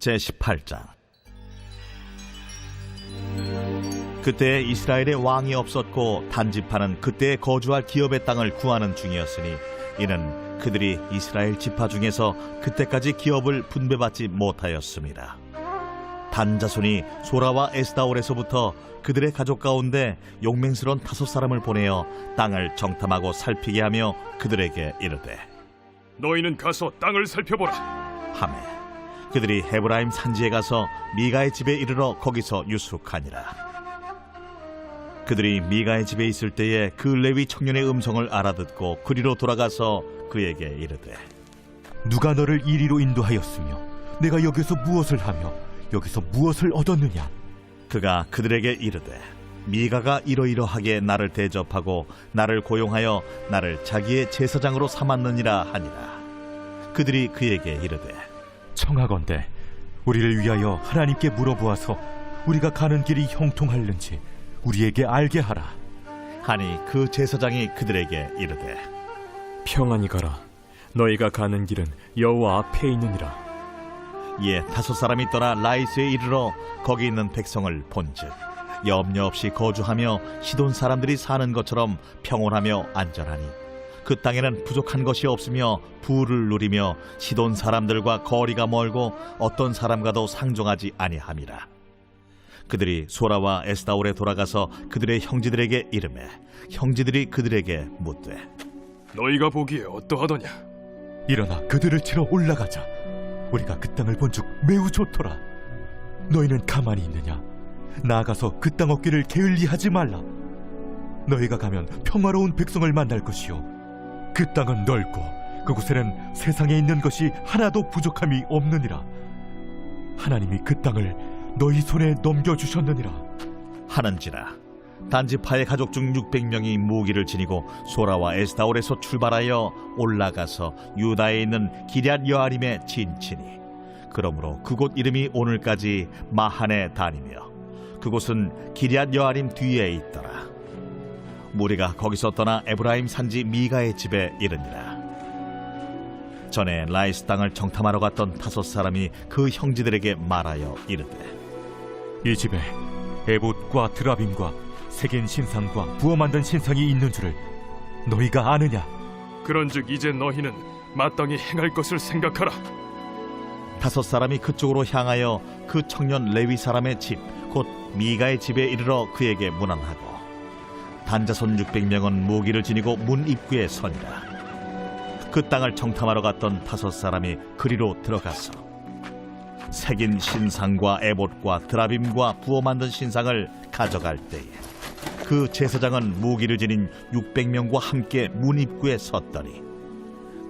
제18장 그때 이스라엘에 왕이 없었고 단집하는 그때 거주할 기업의 땅을 구하는 중이었으니 이는 그들이 이스라엘 지파 중에서 그때까지 기업을 분배받지 못하였습니다. 단 자손이 소라와 에스다올에서부터 그들의 가족 가운데 용맹스러운 다섯 사람을 보내어 땅을 정탐하고 살피게 하며 그들에게 이르되 너희는 가서 땅을 살펴보라. 하매 그들이 헤브라임 산지에 가서 미가의 집에 이르러 거기서 유숙하니라. 그들이 미가의 집에 있을 때에 그 레위 청년의 음성을 알아듣고 그리로 돌아가서 그에게 이르되 누가 너를 이리로 인도하였으며 내가 여기서 무엇을 하며 여기서 무엇을 얻었느냐? 그가 그들에게 이르되 미가가 이러이러하게 나를 대접하고 나를 고용하여 나를 자기의 제사장으로 삼았느니라 하니라. 그들이 그에게 이르되 청하건대 우리를 위하여 하나님께 물어보아서 우리가 가는 길이 형통할는지 우리에게 알게 하라 하니 그 제사장이 그들에게 이르되 평안히 가라. 너희가 가는 길은 여호와 앞에 있느니라. 이에 다섯 사람이 떠나 라이스에 이르러 거기 있는 백성을 본즉 염려 없이 거주하며 시돈 사람들이 사는 것처럼 평온하며 안전하니 그 땅에는 부족한 것이 없으며 부를 누리며 시돈 사람들과 거리가 멀고 어떤 사람과도 상종하지 아니함이라. 그들이 소라와 에스다올에 돌아가서 그들의 형제들에게 이르매 형제들이 그들에게 묻되 너희가 보기에 어떠하더냐? 일어나 그들을 치러 올라가자. 우리가 그 땅을 본즉 매우 좋더라. 너희는 가만히 있느냐? 나아가서 그 땅 얻기를 게을리하지 말라. 너희가 가면 평화로운 백성을 만날 것이요 그 땅은 넓고 그곳에는 세상에 있는 것이 하나도 부족함이 없느니라. 하나님이 그 땅을 너희 손에 넘겨 주셨느니라. 하는지라. 단지 파의 가족 중 600명이 무기를 지니고 소라와 에스다올에서 출발하여 올라가서 유다에 있는 기럇 여아림에 진치니 그러므로 그곳 이름이 오늘까지 마한에 다니며 그곳은 기럇 여아림 뒤에 있더라 무리가 거기서 떠나 에브라임 산지 미가의 집에 이르니라 전에 라이스 땅을 정탐하러 갔던 다섯 사람이 그 형제들에게 말하여 이르되 이 집에 에봇과 드라빔과 색인 신상과 부어 만든 신상이 있는 줄을 너희가 아느냐? 그런즉 이제 너희는 마땅히 행할 것을 생각하라. 다섯 사람이 그쪽으로 향하여 그 청년 레위 사람의 집 곧 미가의 집에 이르러 그에게 문안하고 단자손 600명은 무기를 지니고 문 입구에 서니라. 그 땅을 정탐하러 갔던 다섯 사람이 그리로 들어가서 색인 신상과 에봇과 드라빔과 부어 만든 신상을 가져갈 때에 그 제사장은 무기를 지닌 600명과 함께 문 입구에 섰더니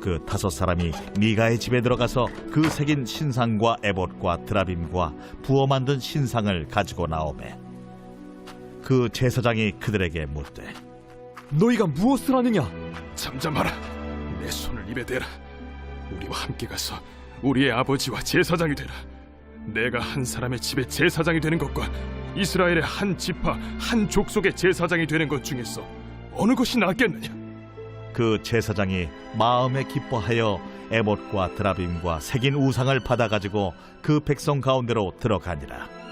그 다섯 사람이 미가의 집에 들어가서 그 새긴 신상과 에봇과 드라빔과 부어 만든 신상을 가지고 나오매 그 제사장이 그들에게 묻되 너희가 무엇을 하느냐? 잠잠하라. 내 손을 입에 대라. 우리와 함께 가서 우리의 아버지와 제사장이 되라. 내가 한 사람의 집에 제사장이 되는 것과 이스라엘의 한 지파 한 족속의 제사장이 되는 것 중에서 어느 것이 낫겠느냐? 그 제사장이 마음에 기뻐하여 에봇과 드라빔과 새긴 우상을 받아 가지고 그 백성 가운데로 들어가니라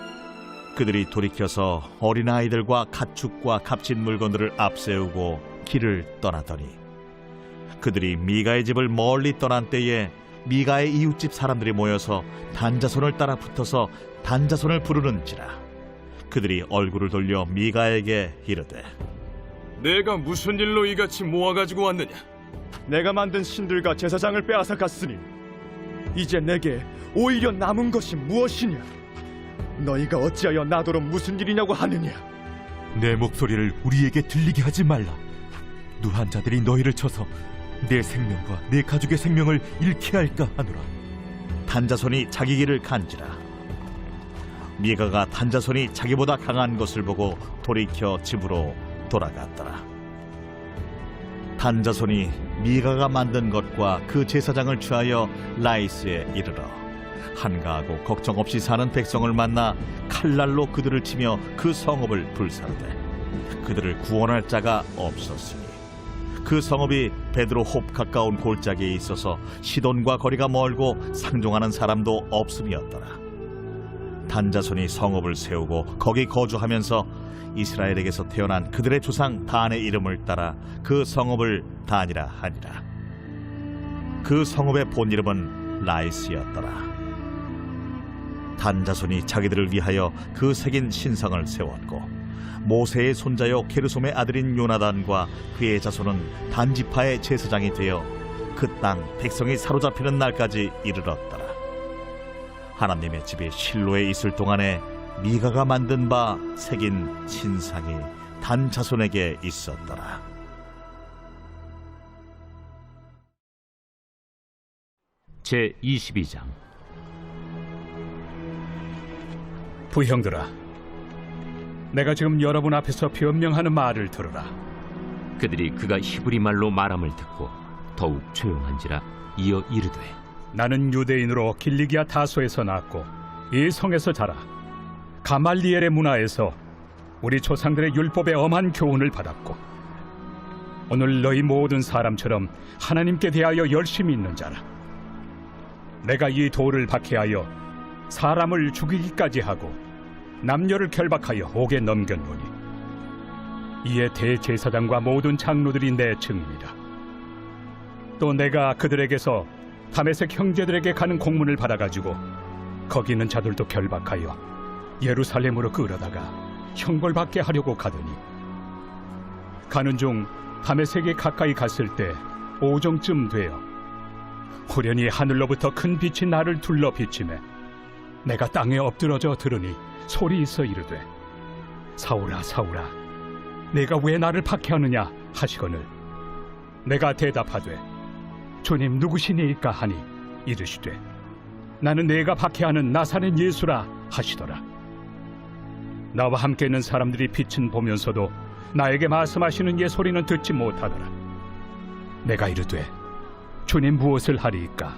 그들이 돌이켜서 어린 아이들과 가축과 값진 물건들을 앞세우고 길을 떠나더니 그들이 미가의 집을 멀리 떠난 때에 미가의 이웃집 사람들이 모여서 단자손을 따라 붙어서 단자손을 부르는지라 그들이 얼굴을 돌려 미가에게 이르되 내가 무슨 일로 이같이 모아가지고 왔느냐? 내가 만든 신들과 제사장을 빼앗아 갔으니 이제 내게 오히려 남은 것이 무엇이냐? 너희가 어찌하여 나더러 무슨 일이냐고 하느냐? 내 목소리를 우리에게 들리게 하지 말라. 누한 자들이 너희를 쳐서 내 생명과 내 가족의 생명을 잃게 할까 하노라. 단자손이 자기 길을 간지라 미가가 단자손이 자기보다 강한 것을 보고 돌이켜 집으로 돌아갔더라 단자손이 미가가 만든 것과 그 제사장을 취하여 라이스에 이르러 한가하고 걱정 없이 사는 백성을 만나 칼날로 그들을 치며 그 성읍을 불사르되 그들을 구원할 자가 없었으니 그 성읍이 베드로 홉 가까운 골짜기에 있어서 시돈과 거리가 멀고 상종하는 사람도 없음이었더라. 단자손이 성읍을 세우고 거기 거주하면서 이스라엘에게서 태어난 그들의 조상 단의 이름을 따라 그 성읍을 단이라 하니라. 그 성읍의 본 이름은 라이스였더라. 단자손이 자기들을 위하여 그 새긴 신성을 세웠고 모세의 손자요 게르솜의 아들인 요나단과 그의 자손은 단지파의 제사장이 되어 그 땅 백성이 사로잡히는 날까지 이르렀더라. 하나님의 집이 실로에 있을 동안에 미가가 만든 바 새긴 신상이 단 자손에게 있었더라. 제 22장 부형들아, 내가 지금 여러분 앞에서 변명하는 말을 들으라. 그들이 그가 히브리 말로 말함을 듣고 더욱 조용한지라 이어 이르되 나는 유대인으로 길리기아 다소에서 낳았고 이 성에서 자라 가말리엘의 문화에서 우리 조상들의 율법의 엄한 교훈을 받았고 오늘 너희 모든 사람처럼 하나님께 대하여 열심히 있는 자라. 내가 이 돌을 박해하여 사람을 죽이기까지 하고 남녀를 결박하여 옥에 넘겼노니 이에 대제사장과 모든 장로들이 내 증인이라. 또 내가 그들에게서 다메섹 형제들에게 가는 공문을 받아가지고 거기 있는 자들도 결박하여 예루살렘으로 끌어다가 형벌받게 하려고 가더니 가는 중 다메섹에 가까이 갔을 때 오정쯤 되어 후련히 하늘로부터 큰 빛이 나를 둘러 비치매 내가 땅에 엎드러져 들으니 소리 있어 이르되 사울아 사울아 내가 왜 나를 박해하느냐 하시거늘. 내가 대답하되 주님 누구시니까 하니? 이르시되 나는 내가 박해하는 나사렛 예수라 하시더라. 나와 함께 있는 사람들이 빛은 보면서도 나에게 말씀하시는 예 소리는 듣지 못하더라. 내가 이르되 주님 무엇을 하리이까?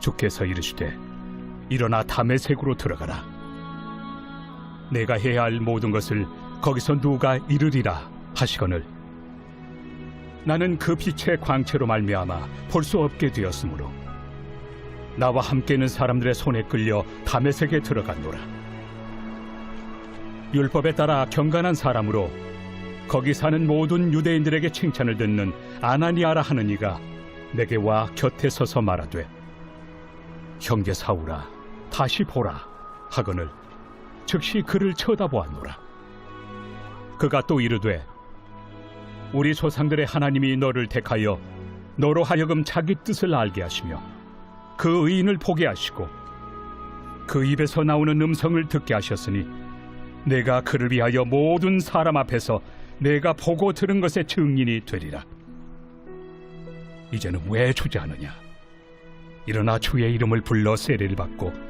주께서 이르시되 일어나 담의색으로 들어가라. 내가 해야 할 모든 것을 거기서 누가 이르리라 하시거늘. 나는 그 빛의 광채로 말미암아 볼 수 없게 되었으므로 나와 함께 있는 사람들의 손에 끌려 담에색에 들어갔노라. 율법에 따라 경건한 사람으로 거기 사는 모든 유대인들에게 칭찬을 듣는 아나니아라 하는 이가 내게 와 곁에 서서 말하되 형제 사울아 다시 보라 하거늘 즉시 그를 쳐다보았노라 그가 또 이르되 우리 조상들의 하나님이 너를 택하여 너로 하여금 자기 뜻을 알게 하시며 그 의인을 보게 하시고 그 입에서 나오는 음성을 듣게 하셨으니 내가 그를 위하여 모든 사람 앞에서 내가 보고 들은 것의 증인이 되리라. 이제는 왜 주저하느냐? 일어나 주의 이름을 불러 세례를 받고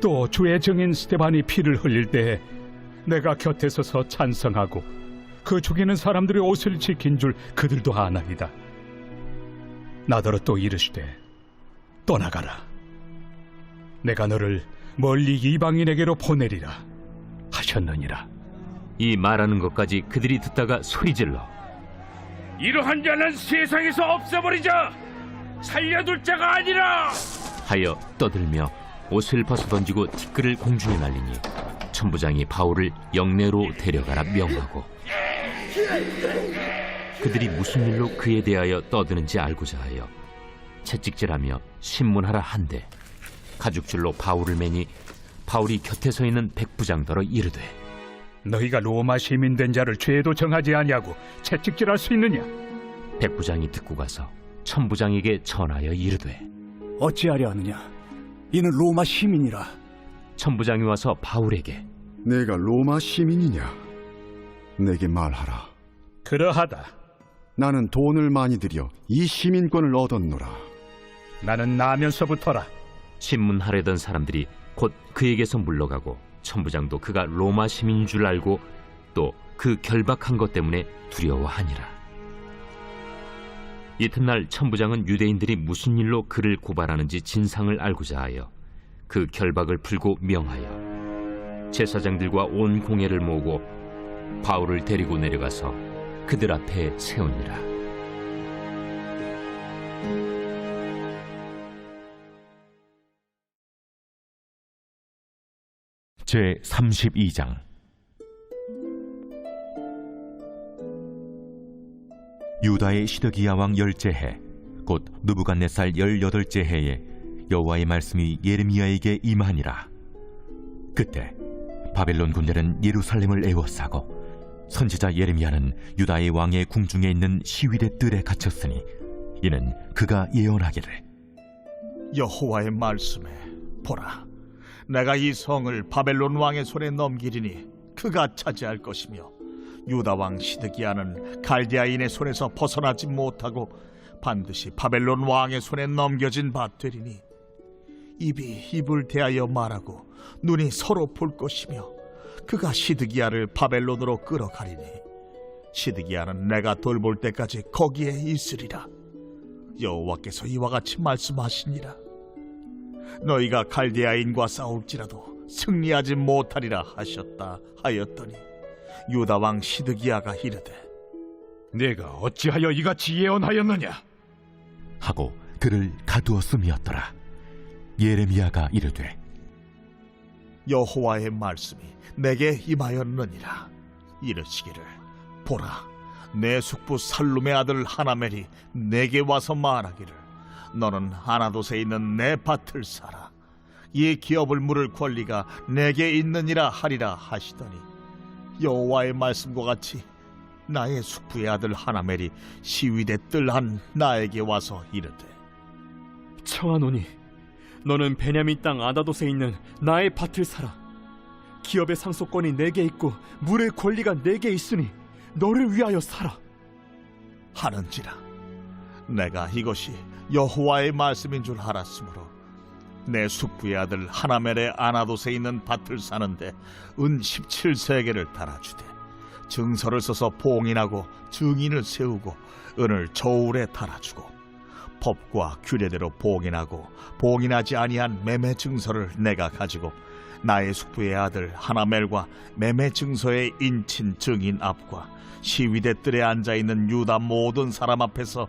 또 주의 증인 스테반이 피를 흘릴 때에 내가 곁에 서서 찬성하고 그 죽이는 사람들의 옷을 지킨 줄 그들도 아나이다. 나더러 또 이르시되 떠나가라. 내가 너를 멀리 이방인에게로 보내리라 하셨느니라. 이 말하는 것까지 그들이 듣다가 소리질러 이러한 자는 세상에서 없애버리자 살려둘 자가 아니라 하여 떠들며 옷을 벗어 던지고 티끌을 공중에 날리니 천부장이 바울을 영내로 데려가라 명하고 그들이 무슨 일로 그에 대하여 떠드는지 알고자 하여 채찍질하며 신문하라 한데 가죽줄로 바울을 매니 바울이 곁에 서 있는 백부장더러 이르되 너희가 로마 시민 된 자를 죄도 정하지 아니하고 채찍질할 수 있느냐? 백부장이 듣고 가서 천부장에게 전하여 이르되 어찌하려 하느냐? 이는 로마 시민이라. 천부장이 와서 바울에게 내가 로마 시민이냐? 내게 말하라. 그러하다. 나는 돈을 많이 들여 이 시민권을 얻었노라. 나는 나면서부터라. 신문하려던 사람들이 곧 그에게서 물러가고 천부장도 그가 로마 시민인 줄 알고 또 그 결박한 것 때문에 두려워하니라. 이튿날 천부장은 유대인들이 무슨 일로 그를 고발하는지 진상을 알고자 하여 그 결박을 풀고 명하여 제사장들과 온 공회를 모으고 바울을 데리고 내려가서 그들 앞에 세우니라. 제 32장 유다의 시드기야 왕 열째 해, 곧 누부갓네살 열여덟째 해에 여호와의 말씀이 예레미야에게 임하니라. 그때 바벨론 군대는 예루살렘을 에워싸고 선지자 예레미야는 유다의 왕의 궁중에 있는 시위대 뜰에 갇혔으니 이는 그가 예언하기를 여호와의 말씀에 보라 내가 이 성을 바벨론 왕의 손에 넘기리니 그가 차지할 것이며 유다 왕 시드기야는 갈디아인의 손에서 벗어나지 못하고 반드시 바벨론 왕의 손에 넘겨진 바 되리니 입이 입을 대하여 말하고 눈이 서로 볼 것이며 그가 시드기야를 바벨론으로 끌어가리니 시드기야는 내가 돌볼 때까지 거기에 있으리라. 여호와께서 이와 같이 말씀하시니라. 너희가 갈대아인과 싸울지라도 승리하지 못하리라 하셨다 하였더니 유다 왕 시드기야가 이르되 내가 어찌하여 이같이 예언하였느냐? 하고 그를 가두었음이었더라. 예레미야가 이르되 여호와의 말씀이 내게 임하였느니라 이르시기를 보라 내 숙부 살룸의 아들 하나멜이 내게 와서 말하기를 너는 하나도에 있는 내 밭을 사라 이 기업을 물을 권리가 내게 있느니라 하리라 하시더니 여호와의 말씀과 같이 나의 숙부의 아들 하나멜이 시위대 뜰한 나에게 와서 이르되 청하노니 너는 베냐민 땅 아다돗에 있는 나의 밭을 사라. 기업의 상속권이 내게 있고 물의 권리가 내게 있으니 너를 위하여 사라. 하는지라 내가 이것이 여호와의 말씀인 줄 알았으므로 내 숙부의 아들 하나멜의 아나돗에 있는 밭을 사는데 은 17세계를 달아주되 증서를 써서 봉인하고 증인을 세우고 은을 저울에 달아주고 법과 규례대로 봉인하고 봉인하지 아니한 매매 증서를 내가 가지고 나의 숙부의 아들 하나멜과 매매 증서의 인친 증인 앞과 시위대 뜰에 앉아 있는 유다 모든 사람 앞에서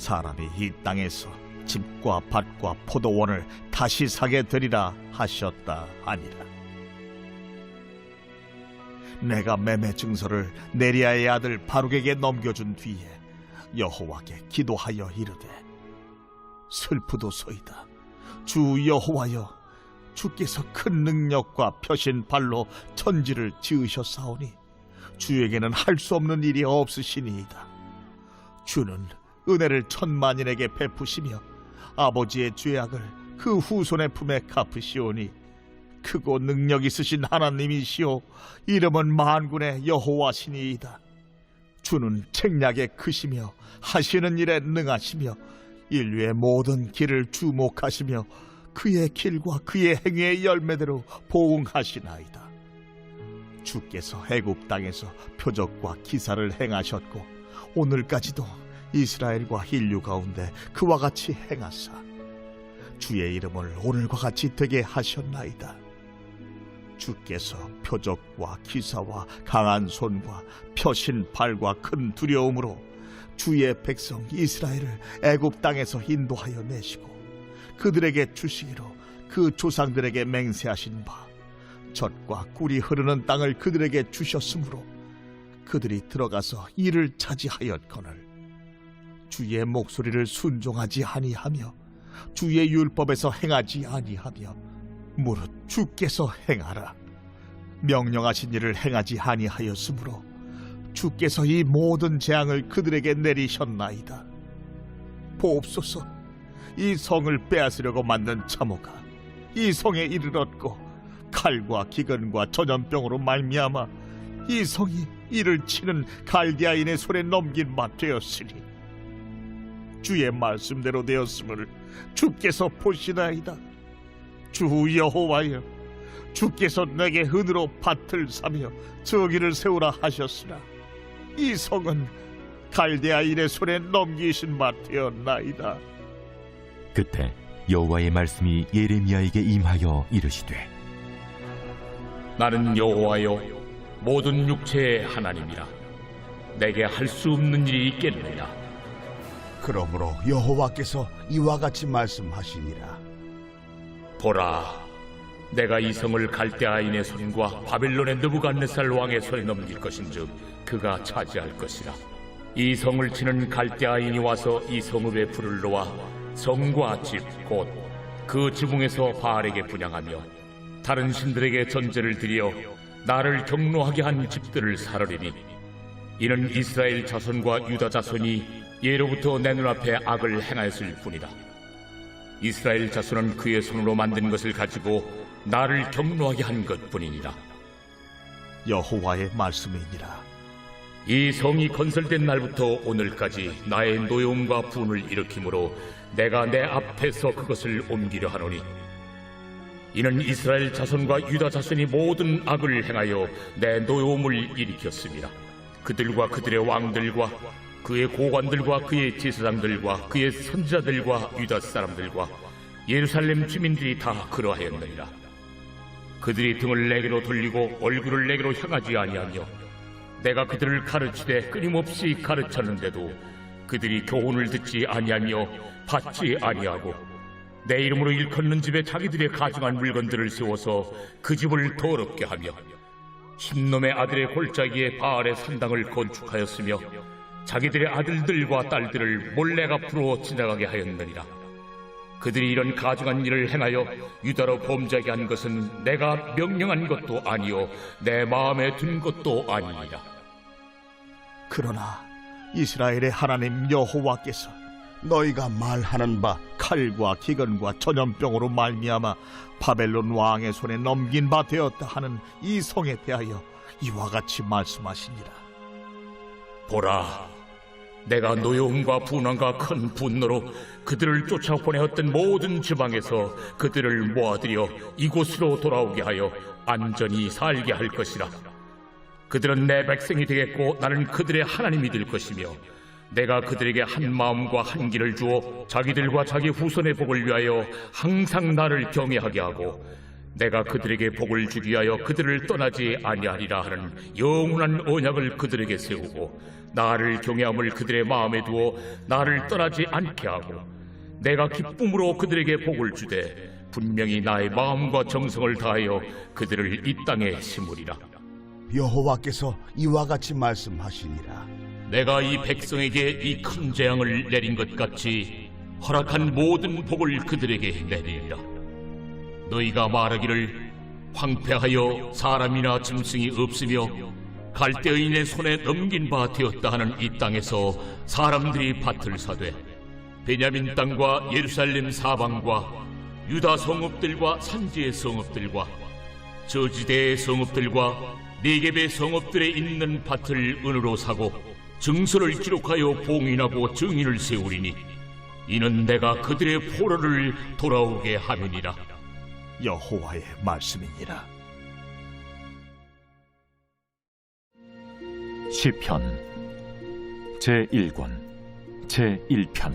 사람이 이 땅에서 집과 밭과 포도원을 다시 사게 되리라 하셨다 하니라. 내가 매매 증서를 네리아의 아들 바룩에게 넘겨준 뒤에 여호와께 기도하여 이르되 슬프도소이다 주 여호와여 주께서 큰 능력과 펴신 발로 천지를 지으셨사오니 주에게는 할 수 없는 일이 없으시니이다 주는 은혜를 천만인에게 베푸시며 아버지의 죄악을 그 후손의 품에 갚으시오니 크고 능력 있으신 하나님이시오 이름은 만군의 여호와시니이다 주는 책략에 크시며 하시는 일에 능하시며 인류의 모든 길을 주목하시며 그의 길과 그의 행위의 열매대로 보응하시나이다. 주께서 애굽 땅에서 표적과 기사를 행하셨고 오늘까지도 이스라엘과 인류 가운데 그와 같이 행하사 주의 이름을 오늘과 같이 되게 하셨나이다. 주께서 표적과 기사와 강한 손과 펴신 발과 큰 두려움으로 주의 백성 이스라엘을 애굽 땅에서 인도하여 내시고 그들에게 주시기로 그 조상들에게 맹세하신 바 젖과 꿀이 흐르는 땅을 그들에게 주셨으므로 그들이 들어가서 이를 차지하였거늘 주의 목소리를 순종하지 아니하며 주의 율법에서 행하지 아니하며 무릇 주께서 행하라 명령하신 일을 행하지 아니하였으므로 주께서 이 모든 재앙을 그들에게 내리셨나이다. 보옵소서, 이 성을 빼앗으려고 만든 참호가 이 성에 이르렀고 칼과 기근과 전염병으로 말미암아 이 성이 이를 치는 갈디아인의 손에 넘긴 바 되었으니 주의 말씀대로 되었음을 주께서 보시나이다. 주 여호와여, 주께서 내게 은으로 밭을 사며 저기를 세우라 하셨으나 이 성은 갈대아인의 손에 넘기신 바 되었나이다. 그때 여호와의 말씀이 예레미야에게 임하여 이르시되 나는 여호와여 모든 육체의 하나님이라 내게 할 수 없는 일이 있겠느냐 그러므로 여호와께서 이와 같이 말씀하시니라. 보라 내가 이 성을 갈대아인의 손과 바벨론의 느부갓네살 왕의 손에 넘길 것인즉 그가 차지할 것이라. 이 성을 치는 갈대아인이 와서 이 성읍에 불을 놓아 성과 집 곧 그 지붕에서 바알에게 분양하며 다른 신들에게 전제를 드려 나를 경노하게 한 집들을 사르리니 이는 이스라엘 자손과 유다 자손이 예로부터 내 눈앞에 악을 행하였을 뿐이다. 이스라엘 자손은 그의 손으로 만든 것을 가지고 나를 경노하게 한 것뿐이니라. 여호와의 말씀이니라. 이 성이 건설된 날부터 오늘까지 나의 노여움과 분을 일으키므로 내가 내 앞에서 그것을 옮기려 하노니 이는 이스라엘 자손과 유다 자손이 모든 악을 행하여 내 노여움을 일으켰습니다. 그들과 그들의 왕들과 그의 고관들과 그의 제사장들과 그의 선지자들과 유다 사람들과 예루살렘 주민들이 다 그러하였느니라. 그들이 등을 내게로 돌리고 얼굴을 내게로 향하지 아니하며 내가 그들을 가르치되 끊임없이 가르쳤는데도 그들이 교훈을 듣지 아니하며 받지 아니하고 내 이름으로 일컫는 집에 자기들의 가증한 물건들을 세워서 그 집을 더럽게 하며 흰놈의 아들의 골짜기에 바알의 산당을 건축하였으며 자기들의 아들들과 딸들을 몰래 앞으로 지나가게 하였느니라 그들이 이런 가증한 일을 행하여 유다로 범죄하게 한 것은 내가 명령한 것도 아니요 내 마음에 든 것도 아니니라 그러나 이스라엘의 하나님 여호와께서 너희가 말하는 바 칼과 기근과 전염병으로 말미암아 바벨론 왕의 손에 넘긴 바 되었다 하는 이 성에 대하여 이와 같이 말씀하시니라. 보라, 내가 노여움과 분함과 큰 분노로 그들을 쫓아보내었던 모든 지방에서 그들을 모아들여 이곳으로 돌아오게 하여 안전히 살게 할 것이라. 그들은 내 백성이 되겠고 나는 그들의 하나님이 될 것이며 내가 그들에게 한 마음과 한 길을 주어 자기들과 자기 후손의 복을 위하여 항상 나를 경외하게 하고 내가 그들에게 복을 주기 위하여 그들을 떠나지 아니하리라 하는 영원한 언약을 그들에게 세우고 나를 경외함을 그들의 마음에 두어 나를 떠나지 않게 하고 내가 기쁨으로 그들에게 복을 주되 분명히 나의 마음과 정성을 다하여 그들을 이 땅에 심으리라 여호와께서 이와 같이 말씀하시니라 내가 이 백성에게 이 큰 재앙을 내린 것 같이 허락한 모든 복을 그들에게 내리리라. 너희가 말하기를 황폐하여 사람이나 짐승이 없으며 갈대인의 손에 넘긴 바 되었다 하는 이 땅에서 사람들이 밭을 사되 베냐민 땅과 예루살렘 사방과 유다 성읍들과 산지의 성읍들과 저지대의 성읍들과 네겝의 성읍들에 있는 밭을 은으로 사고 증서를 기록하여 봉인하고 증인을 세우리니 이는 내가 그들의 포로를 돌아오게 함이니라 여호와의 말씀이니라. 시편 제 1권 제 1편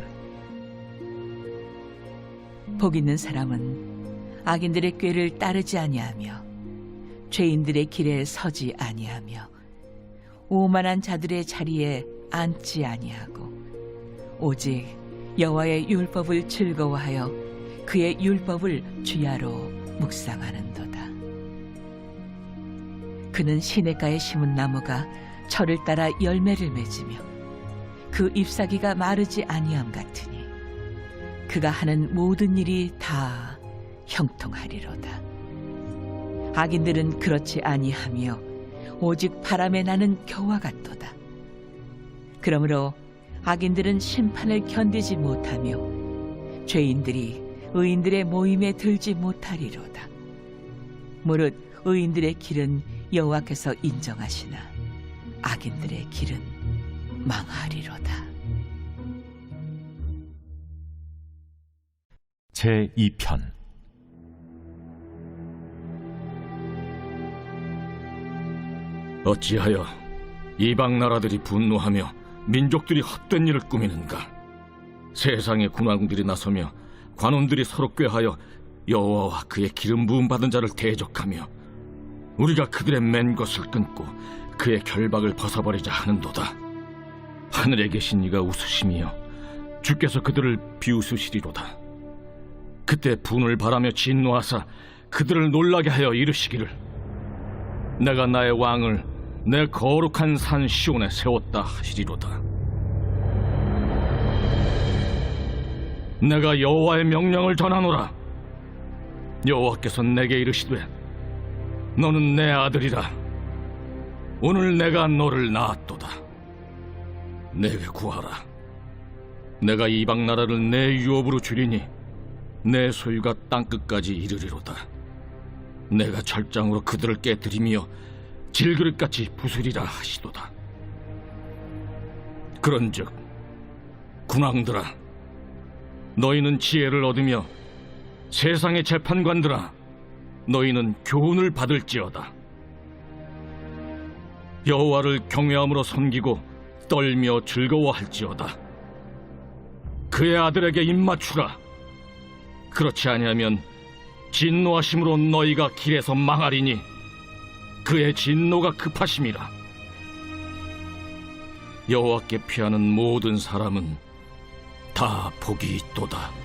복 있는 사람은 악인들의 꾀를 따르지 아니하며 죄인들의 길에 서지 아니하며 오만한 자들의 자리에 앉지 아니하고 오직 여호와의 율법을 즐거워하여 그의 율법을 주야로 묵상하는도다. 그는 시냇가에 심은 나무가 철을 따라 열매를 맺으며 그 잎사귀가 마르지 아니함 같으니 그가 하는 모든 일이 다 형통하리로다. 악인들은 그렇지 아니하며 오직 바람에 나는 겨와 같도다. 그러므로 악인들은 심판을 견디지 못하며 죄인들이 의인들의 모임에 들지 못하리로다. 무릇 의인들의 길은 여호와께서 인정하시나 악인들의 길은 망하리로다. 제 2편 어찌하여 이방 나라들이 분노하며 민족들이 헛된 일을 꾸미는가? 세상의 군왕들이 나서며 관원들이 서로 꾀하여 여호와와 그의 기름 부음 받은 자를 대적하며 우리가 그들의 맨 것을 끊고 그의 결박을 벗어버리자 하는도다. 하늘에 계신 이가 웃으시며 주께서 그들을 비웃으시리로다. 그때 분을 바라며 진노하사 그들을 놀라게 하여 이르시기를 내가 나의 왕을 내 거룩한 산 시온에 세웠다 하시리로다. 내가 여호와의 명령을 전하노라. 여호와께서 내게 이르시되 너는 내 아들이라. 오늘 내가 너를 낳았도다. 내게 구하라. 내가 이방 나라를 내 유업으로 주리니 내 소유가 땅 끝까지 이르리로다. 내가 철장으로 그들을 깨뜨리며 질그릇같이 부수리라 하시도다. 그런즉 군왕들아 너희는 지혜를 얻으며 세상의 재판관들아 너희는 교훈을 받을지어다. 여호와를 경외함으로 섬기고 떨며 즐거워할지어다. 그의 아들에게 입맞추라. 그렇지 아니하면 진노하심으로 너희가 길에서 망하리니 그의 진노가 급하심이라. 여호와께 피하는 모든 사람은 다 복이 있도다.